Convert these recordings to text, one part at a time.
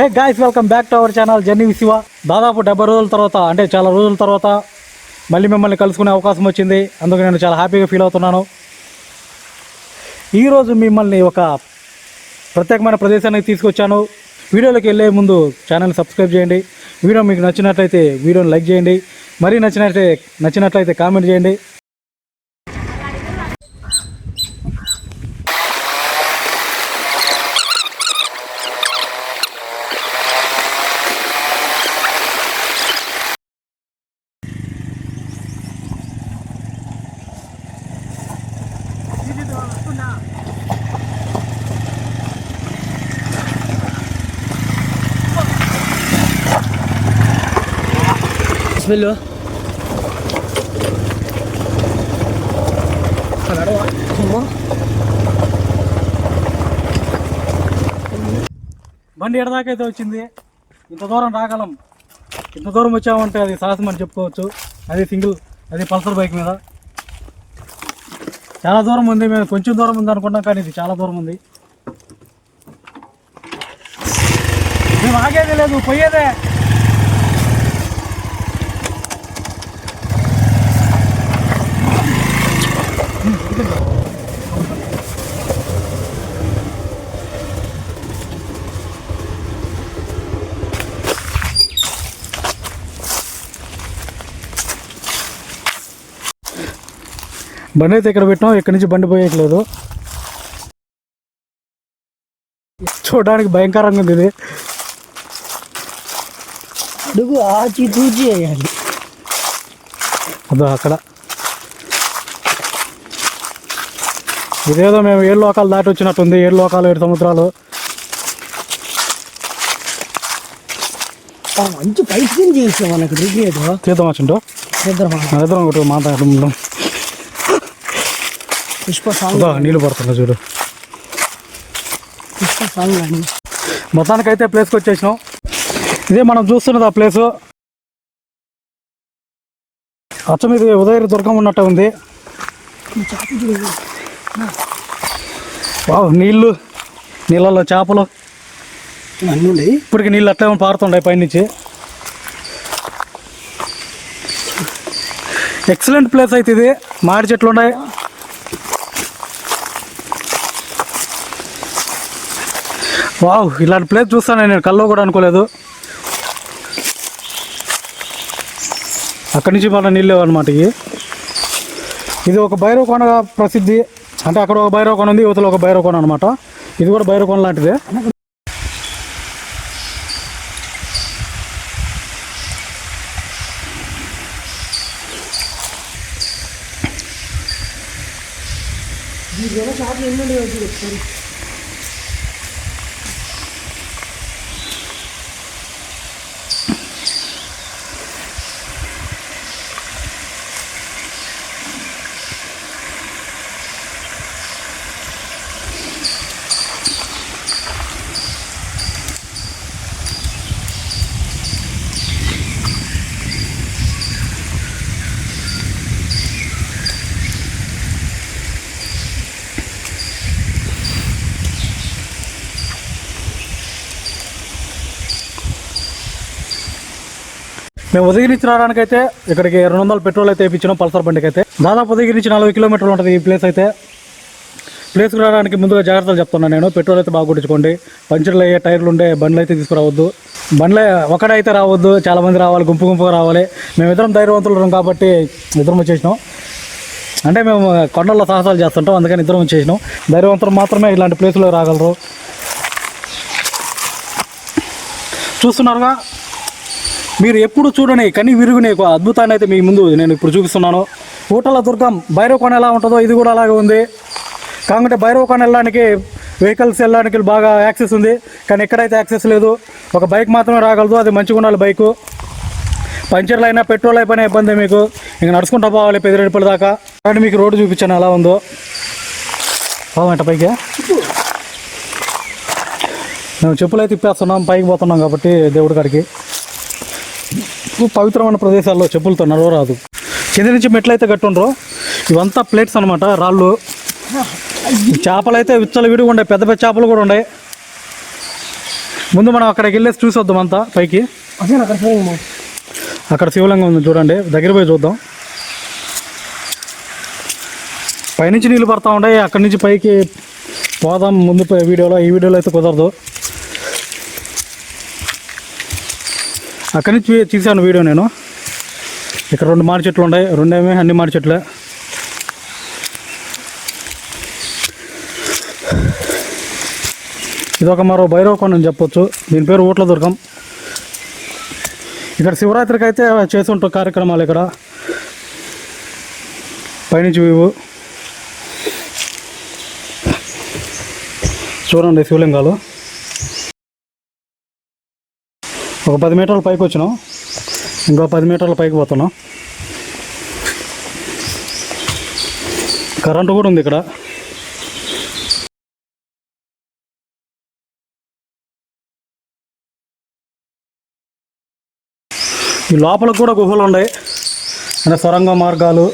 Hey guys welcome back to our channel journey Shiva దాదాపు డెబ్బై రోజుల తర్వాత అంటే చాలా రోజుల తర్వాత మళ్ళీ మిమ్మల్ని కలుసుకునే అవకాశం వచ్చింది. అందుకు నేను చాలా హ్యాపీగా ఫీల్ అవుతున్నాను. ఈరోజు మిమ్మల్ని ఒక ప్రత్యేకమైన ప్రదేశానికి తీసుకొచ్చాను. వీడియోలోకి వెళ్ళే ముందు ఛానల్ని సబ్స్క్రైబ్ చేయండి. వీడియో మీకు నచ్చినట్లయితే వీడియోని లైక్ చేయండి. మరీ నచ్చినట్లయితే నచ్చినట్లయితే కామెంట్ చేయండి. స్మెల్? బండి ఎడదాకైతే వచ్చింది? ఇంత దూరం రాగలం. ఇంత దూరం వచ్చామంటే అది సాహసం అని చెప్పుకోవచ్చు. అది సింగిల్ అది పల్సర్ బైక్ మీద. చాలా దూరం ఉంది మేము కొంచెం దూరం ఉంది అనుకున్నాం కానీ ఇది చాలా దూరం ఉంది. మేము ఆగేది లేదు పోయేదే. బండి అయితే ఇక్కడ పెట్టాం ఇక్కడి నుంచి బండి పోయేయట్లేదు? చూడడానికి భయంకరంగా ఉంది ఇది. అడుగు ఆచి తూచి వేయాలి. అదో అక్కడ. ఇదేదో మేము ఏడు లోకాలు దాటి వచ్చినట్టుంది ఏడు లోకాలు ఏడు సముద్రాలు. మంచి పైసలు చేసాం మనకు క్రికెట్ తీద్దాం వచ్చింటో మన ఇద్దరం ఒకటి మాట్లాడుకుందాం పుష్ప సాంగ్ నీళ్ళు పడుతున్నా చూడు. పుష్ప సాంగ్ కానీ మొత్తానికైతే ప్లేస్కి వచ్చేసినాం. ఇదే మనం చూస్తున్నది ఆ ప్లేసు అచ్చం ఇది ఉదయ దుర్గం ఉన్నట్టు ఉంది. వావ్ నీళ్ళు నీళ్ళలో చేపలు. అన్నీ ఇప్పటికి నీళ్ళు అట్లే పారుతుండే పైనుంచి. ఎక్సలెంట్ ప్లేస్ అయితే ఇది. మామిడి చెట్లు ఉన్నాయి. వావ్ ఇలాంటి ప్లేస్ చూస్తాను నేను కల్లో కూడా అనుకోలేదు. అక్కడి నుంచి మళ్ళీ నీళ్ళు అనమాట ఇవి. ఇది ఒక భైరవకోన ప్రసిద్ధి. అంటే అక్కడ ఒక భైరవకోన ఉంది యువతలో ఒక భైరవకోన అనమాట ఇది కూడా భైరవ కొండ లాంటిదే మేము ఉదయం నుంచి రావడానికైతే ఇక్కడికి రెండు వందల పెట్రోల్ అయితే వేయించినాం పల్సర్ బండికి అయితే దాదాపు ఉదయం నుంచి నలభై కిలోమీటర్లు ఉంటుంది ఈ ప్లేస్ అయితే. ప్లేస్కి రావడానికి ముందుగా జాగ్రత్తలు చెప్తున్నాను నేను. పెట్రోల్ అయితే బాగా కొట్టించుకోండి. పంచర్లు అయ్యే టైర్లు ఉండే బండ్లు అయితే తీసుకురావద్దు. బండ్లే ఒకడైతే రావద్దు చాలా మంది రావాలి గుంపు గుంపుగా రావాలి. మేము ఇద్దరం ధైర్యవంతులు కాబట్టి ఇద్దరం వచ్చేసినాం. అంటే మేము కొండల్లో సాహసాలు చేస్తుంటాం అందుకని ఇద్దరం వచ్చేసినాం. ధైర్యవంతులు మాత్రమే ఇలాంటి ప్లేసులో రాగలరు. చూస్తున్నారుగా మీరు ఎప్పుడు చూడని కని విరుగునే ఒక అద్భుతాన్ని అయితే మీ ముందు నేను ఇప్పుడు చూపిస్తున్నాను. ఊటల దుర్గం భైరవకోన ఎలా ఉంటుందో ఇది కూడా అలాగే ఉంది. కాకుంటే భైరవకోన వెళ్ళడానికి వెహికల్స్ వెళ్ళడానికి బాగా యాక్సెస్ ఉంది. కానీ ఎక్కడైతే యాక్సెస్ లేదు ఒక బైక్ మాత్రమే రాగలదు అది మంచిగా ఉండాలి బైకు. పంచర్లు అయినా పెట్రోల్ అయిపోయినా ఇబ్బంది మీకు. ఇంక నడుచుకుంటా పోవాలి పెదిరెడ్డిపల్లి దాకా. కానీ మీకు రోడ్డు చూపించాను ఎలా ఉందో. పోమంట పైకి. మేము చెప్పులు అయితే ఇప్పేస్తున్నాం పైకి పోతున్నాం కాబట్టి దేవుడి కాడికి. పవిత్రమైన ప్రదేశాల్లో చెప్పులతో నడవరాదు. కింద నుంచి మెట్లు అయితే కట్టుండ్రు. ఇవంతా ప్లేట్స్ అనమాట రాళ్ళు. చేపలు అయితే విచ్చలు విడిగా ఉండే పెద్ద పెద్ద చేపలు కూడా ఉన్నాయి ముందు మనం అక్కడికి వెళ్ళేసి చూసి వద్దాం అంతా పైకి. అక్కడ శివలింగం ఉంది? చూడండి దగ్గర పోయి చూద్దాం. పైనుంచి నీళ్ళు పడతా ఉంటాయి అక్కడి నుంచి పైకి పోదాం ముందు పై- వీడియోలో ఈ వీడియోలో అయితే కుదరదు. అక్కడి నుంచి తీసాను వీడియో నేను. ఇక్కడ రెండు మాడి చెట్లు ఉన్నాయి. రెండేమే అన్ని మాడి చెట్లే. ఇది ఒక మరో భైరవ కొండ అని చెప్పొచ్చు. దీని పేరు ఊట్ల దుర్గం ఇక్కడ శివరాత్రికి అయితే చేస్తుంటారు కార్యక్రమాలు ఇక్కడ. పైనుంచి వ్యూ చూడండి శివలింగాలు. ఒక పది మీటర్ల పైకి వచ్చినాం. ఇంకో పది మీటర్ల పైకి పోతున్నాం. కరెంటు కూడా ఉంది ఇక్కడ. ఈ లోపల కూడా గుహలు ఉన్నాయి. అంటే సొరంగ మార్గాలు.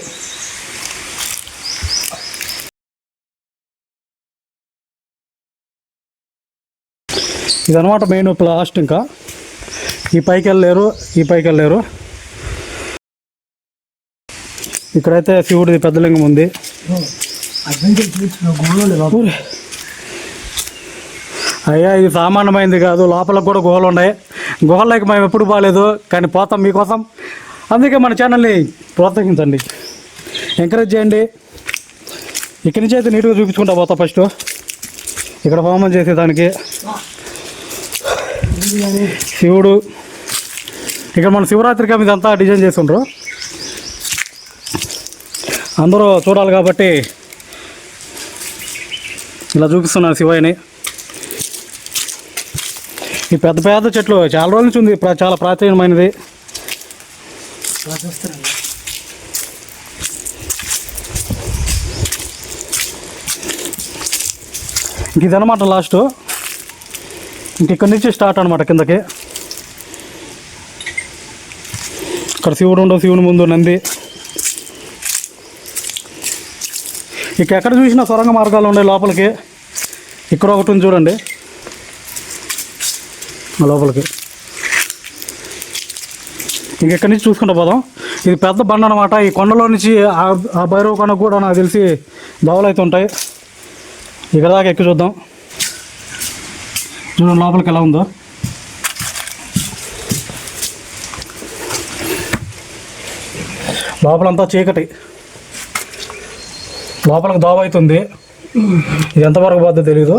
ఇదనమాట మెయిన్ లాస్ట్ ఇంకా. ఈ పైకి వెళ్ళలేరు ఈ పైకి వెళ్ళలేరు ఇక్కడైతే శివుడిది పెద్ద లింగం ఉంది. అయ్యా ఇది సామాన్యమైంది కాదు లోపల కూడా గుహలు ఉన్నాయి. గుహల్లోకి మేము ఎప్పుడు బాగాలేదు కానీ పోతాం మీకోసం. అందుకే మన ఛానల్ని ప్రోత్సహించండి. ఎంకరేజ్ చేయండి. ఇక్కడి నుంచి అయితే నీట్గా చూపించుకుంటా పోతా ఫస్ట్. ఇక్కడ హోమం చేసేదానికి. శివుడు. ఇక్కడ మన శివరాత్రిగా ఇదంతా డిజైన్ చేస్తుండ్రు. అందరూ చూడాలి కాబట్టి ఇలా చూపిస్తున్నారు శివయ్యని ఈ పెద్ద పెద్ద చెట్లు చాలా రోజుల నుంచి ఉంది. చాలా ప్రాచీనమైనది. ఇంక ఇదనమాట లాస్ట్. ఇంకెక్కడి నుంచి స్టార్ట్ అనమాట కిందకి. ఇక్కడ శివుడు ఉండవు శివుని ముందు నంది. ఇక ఎక్కడ చూసినా సొరంగ మార్గాలు ఉన్నాయి లోపలికి. ఇక్కడ ఒకటి ఉంది చూడండి. లోపలికి. ఇంకెక్కడి నుంచి చూసుకుంటూ పోదాం. ఇది పెద్ద బండ అనమాట ఈ కొండలో నుంచి ఆ- ఆ భైరవ కొండ కూడా నాకు తెలిసి దోవలు అయితే ఉంటాయి. ఇక్కడ దాకా ఎక్కి చూద్దాం. చూడండి లోపలికి ఎలా ఉందో. లోపలంతా చీకటి. లోపలికి దోవ అవుతుంది. ఇది ఎంతవరకు పోద్దో తెలీదు.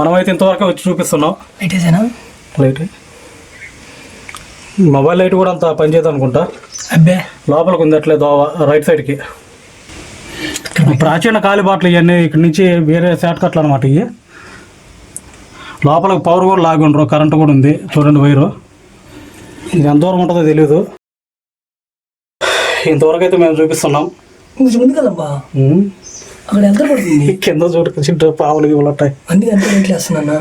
మనమైతే ఇంతవరకు వచ్చి చూపిస్తున్నాం. లైటేసేనా లైట్ మొబైల్ లైట్ కూడా అంత పనిచేయదు అనుకుంటా. అబ్బే. లోపలికి ఉంది అట్లే దోవ రైట్ సైడ్కి ప్రాచీన కాలిబాట్లు ఇవన్నీ ఇక్కడ నుంచి వేరే షార్ట్ కట్లు అనమాట ఇవి. లోపలికి పవర్ కూడా లాగి ఉండరు కరెంట్ కూడా ఉంది. చూడండి వైరు ఇది ఎంత దూరం ఉంటుందో తెలియదు ఇంతవరకు అయితే మేము చూపిస్తున్నాం. అక్కడ ఎంత పడుతుంది? కింద చూడు పావులు ఇవి ఉంటాయి. అందుకే ఎంత రేట్లు వేస్తున్నా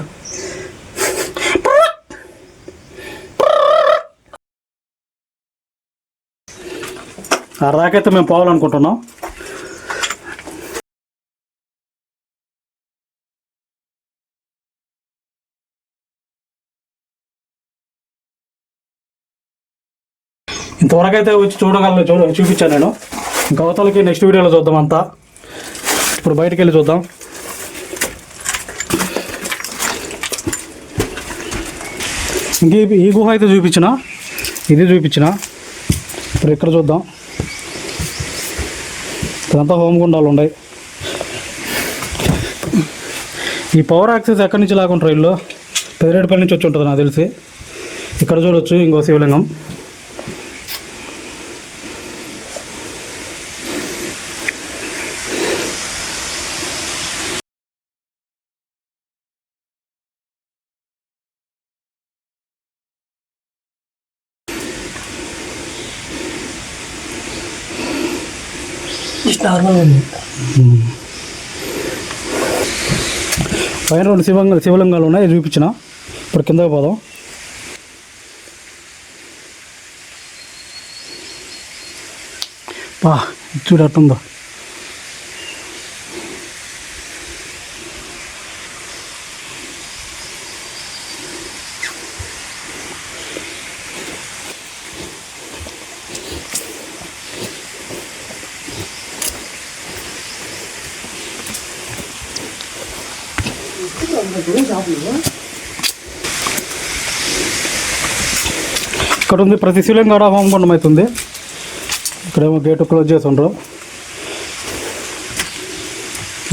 అరదాకైతే మేము పోవాలనుకుంటున్నాం. ఇంతవరకు అయితే వచ్చి చూడగలను చూ చూపించాను నేను. ఇంకా అవతలకి నెక్స్ట్ వీడియోలో చూద్దాం అంతా. ఇప్పుడు బయటికి వెళ్ళి చూద్దాం. ఇంక ఈ- గుహ అయితే చూపించిన? ఇది చూపించిన? ఇప్పుడు ఇక్కడ చూద్దాం. ఇదంతా హోమగుండాలు ఉన్నాయి. ఈ పవర్ యాక్సెస్ ఎక్కడి నుంచి లాగుంటారు ఇల్లు పెదిరేడుపల్లి నుంచి వచ్చి ఉంటుంది నాకు తెలిసి. ఇక్కడ చూడొచ్చు ఇంకో శివలింగం జస్ట్ నార్మల్ ఉంది పైన రెండు శివంగ శివలింగాలు ఉన్నాయి ఇవి చూపించిన ఇప్పుడు కిందకి పోదాం బా ఇది ఇక్కడ ఉంది ప్రతి శివలింగం ఆడ హోమగుండం అవుతుంది. ఇక్కడేమో గేటు క్లోజ్ చేసి ఉండరు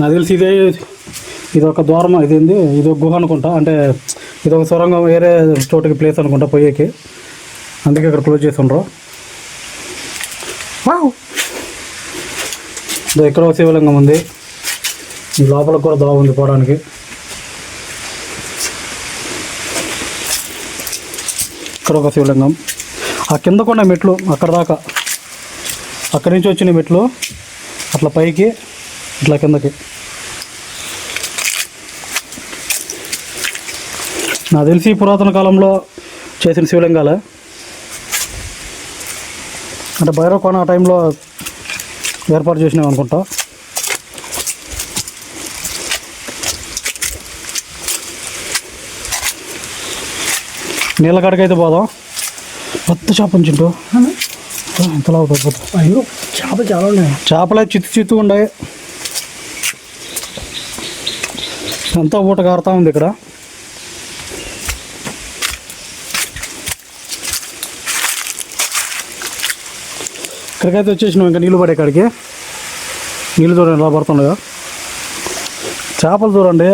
నాకు తెలిసి ఇదే ఇది ఒక ద్వారం ఇది ఇది ఒక గుహ అనుకుంటా. అంటే ఇది ఒక సొరంగం వేరే చోటుకి ప్లేస్ అనుకుంటా పోయేకి. అందుకే ఇక్కడ క్లోజ్ చేసి ఉండరు ఇక్కడ ఒక శివలింగం ఉంది. లోపల కూడా దోవ ఉంది పోవడానికి. ఇక్కడ ఒక శివలింగం ఆ కింద కొన్న మెట్లు అక్కడ దాకా. అక్కడి నుంచి వచ్చిన మెట్లు అట్లా పైకి ఇట్లా కిందకి. నాకు తెలిసి పురాతన కాలంలో చేసిన శివలింగాలే. అంటే భైరవ కోన ఆ టైంలో ఏర్పాటు చేసినాం అనుకుంటా. నీళ్ళ కాడికైతే పోదాం. పెద్ద చేప చింటూ ఎంతలా అవుతుంది అయ్యో చేపలు చాలా ఉన్నాయి. చేపలే చిత్తు చిత్తు ఉన్నాయి. అంతా ఊట కారుతా ఉంది ఇక్కడ. ఇక్కడికైతే వచ్చేసినాం ఇంకా నీళ్ళు పడే కాడికి. నీళ్ళు చూడండి ఎలా పడుతున్నాయో చేపలు చూడండి.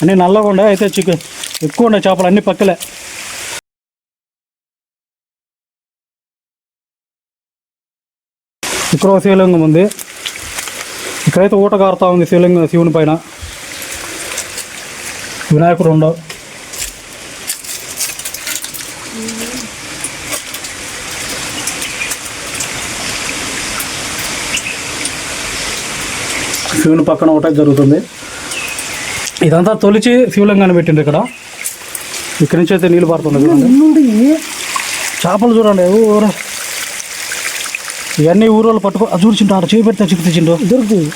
అన్నీ నల్లగా ఉండే అయితే చికెన్ ఎక్కువ ఉండే చేపలు అన్నీ పక్కలే. ఇక్కడ ఒక శివలింగం ఉంది. ఇక్కడైతే ఊట కారుతా ఉంది శివలింగం శివుని పైన. వినాయకుడు ఉండవు శివుని పక్కన ఒకటే జరుగుతుంది. ఇదంతా తొలిచి శివలింగాన్ని పెట్టిండు ఇక్కడ. ఇక్కడి నుంచి అయితే నీళ్ళు నుండి చేపలు చూడండి. ఊరు ఇవన్నీ ఊరోళ్ళు పట్టుకో అది చూసింటారు చేయి పెడితే చిక్కుతిచ్చిండు దొరుకుతుంది.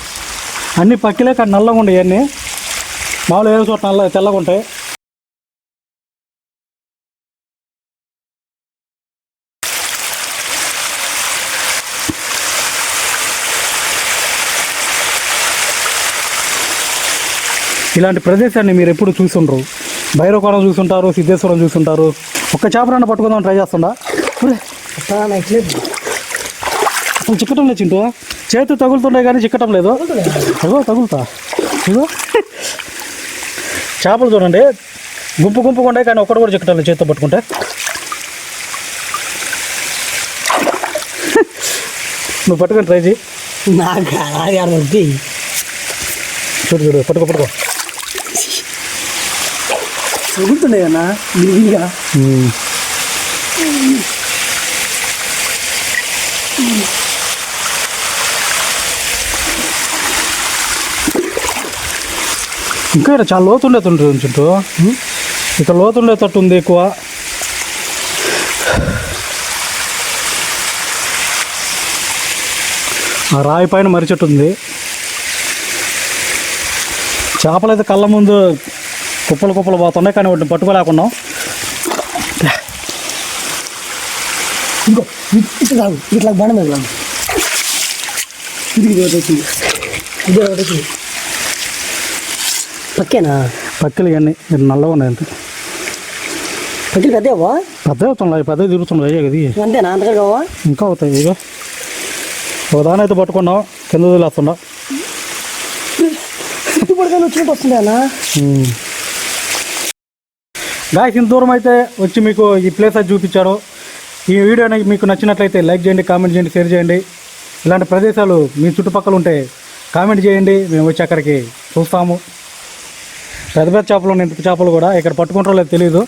అన్ని పక్కిలే కానీ నల్లగా ఉండే ఇవన్నీ మామూలు ఏదో చోట నల్ల తెల్లగా ఉంటాయి. ఇలాంటి ప్రదేశాన్ని మీరు ఎప్పుడు చూసుండ్రు? భైరవకోణం చూసుంటారు సిద్ధేశ్వరం చూసుంటారు. ఒక్క చేపలన్న పట్టుకుందాం ట్రై చేస్తుండా? అసలు చిక్కటం లేదు చింటూ. చేతి తగులుతుండే కానీ చిక్కటం లేదు. అగో తగులుతా. ఇగో చేపలు చూడండి. గుంపు గుంపుగా ఉండే కానీ ఒక్కడు కూడా చిక్కటం లేదు చేతితో పట్టుకుంటే. నువ్వు పట్టుకొని ట్రై చేయి చూడు చూడు. పట్టుకో పట్టుకో. దొరుకుతున్నాయి అన్న ఇంకా ఇక్కడ చాలా లోతుండే ఉండేది చుట్టూ. ఇక్కడ లోతుండే తట్టు ఉంది ఎక్కువ. ఆ రాయి పైన మర్రి చెట్టు ఉంది. చేపలు అయితే కళ్ళ ముందు కుప్పలు కుప్పలు పోతున్నాయి కానీ వాటిని పట్టుకోలేకున్నాం. ఇంకో ఇట్లా కాదు ఇట్లా బండ మీద ఇది ఇది ఒకటి వచ్చింది ఇది ఒకటి వచ్చింది పక్కేనా? పక్కలు ఇవన్నీ ఇవి నల్లగా ఉన్నాయి అంతే పక్కలు పెద్దవా పెద్ద అవుతున్నాయి పెద్ద తిరుగుతున్నాయి అయ్యే కదా ఇవి. అంతేనా అంతగా కావా ఇంకా అవుతాయి ఇక ఒక దాని అయితే పట్టుకున్నాం కింద వదిలేస్తున్నా. చుట్టుపక్కల వచ్చినట్టు గాయస్ ఇంత దూరం అయితే వచ్చి మీకు ఈ ప్లేస్ అది చూపించారు. ఈ వీడియో అనేది మీకు నచ్చినట్లయితే లైక్ చేయండి కామెంట్ చేయండి షేర్ చేయండి. ఇలాంటి ప్రదేశాలు మీ చుట్టుపక్కల ఉంటే కామెంట్ చేయండి. మేము వచ్చి అక్కడికి చూస్తాము. పెద్ద పెద్ద చేపలు ఉన్నాయి. ఇంత చేపలు కూడా ఇక్కడ పట్టుకుంటారో లేదు తెలియదు